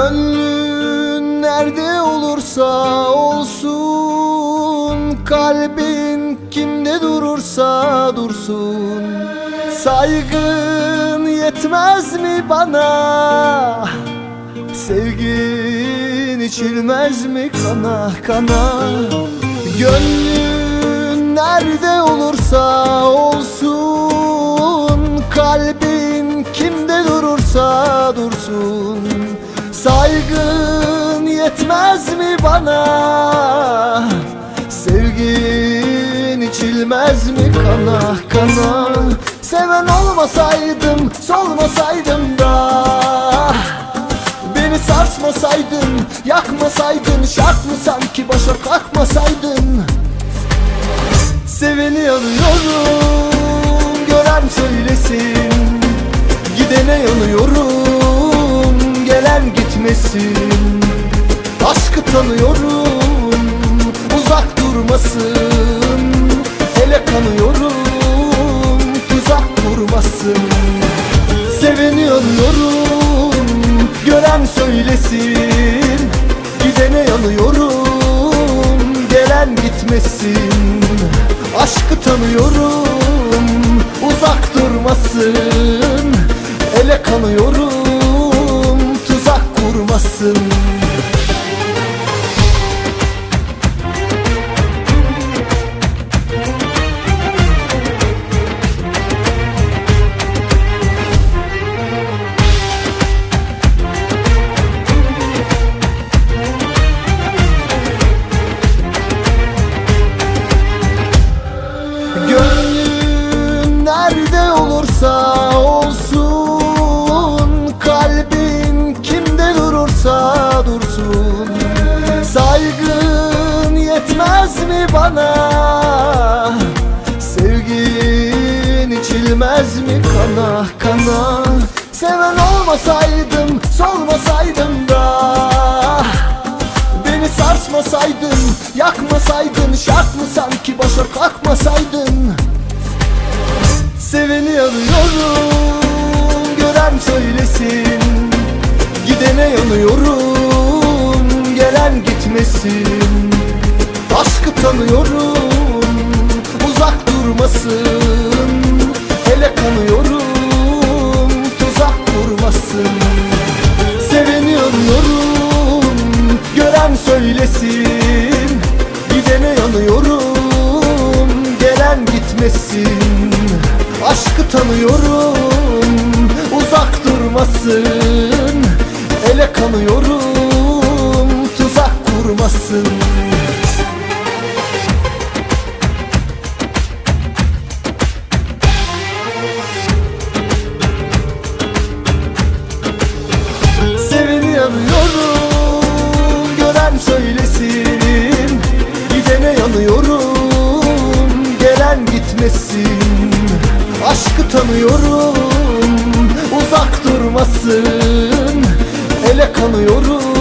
Gönlün nerede olursa olsun Kalbin kimde durursa dursun. Saygın yetmez mi bana? Sevgin içilmez mi kana kana? Gönlün nerede olursa olsun Kalbin kimde durursa dursun Saygın yetmez mi bana? Sevgin içilmez mi kana kana? Seven olmasaydım solmasaydım da. Beni sarsmasaydın, yakmasaydın Şart mı sanki başa kalkmasaydın? Seveni yanıyorum, gören söylesin. Gidene yanıyorum, gitmesin Aşkı tanıyorum, uzak durmasın. Ele kanıyorum, tuzak kurmasın. Seveni yanıyorum Gören söylesin. Gidene yanıyorum Gelen gitmesin. Aşkı tanıyorum Uzak durmasın. Ele kanıyorum kurmasın Gönlün nerede olursa bana. Sevgin içilmez mi kana kana? Seven olmasaydım solmasaydım da. Beni sarsmasaydın, yakmasaydın Şart mı sanki başa kalkmasaydın? Seveni arıyorum, gören söylesin. Gidene yanıyorum, gelen gitmesin Aşkı tanıyorum, uzak durmasın. Ele kanıyorum, tuzak kurmasın. Seveni arıyorum Gören söylesin. Gidene yanıyorum Gelen gitmesin. Aşkı tanıyorum Uzak durmasın Gitmesin Aşkı tanıyorum Uzak durmasın. Ele kanıyorum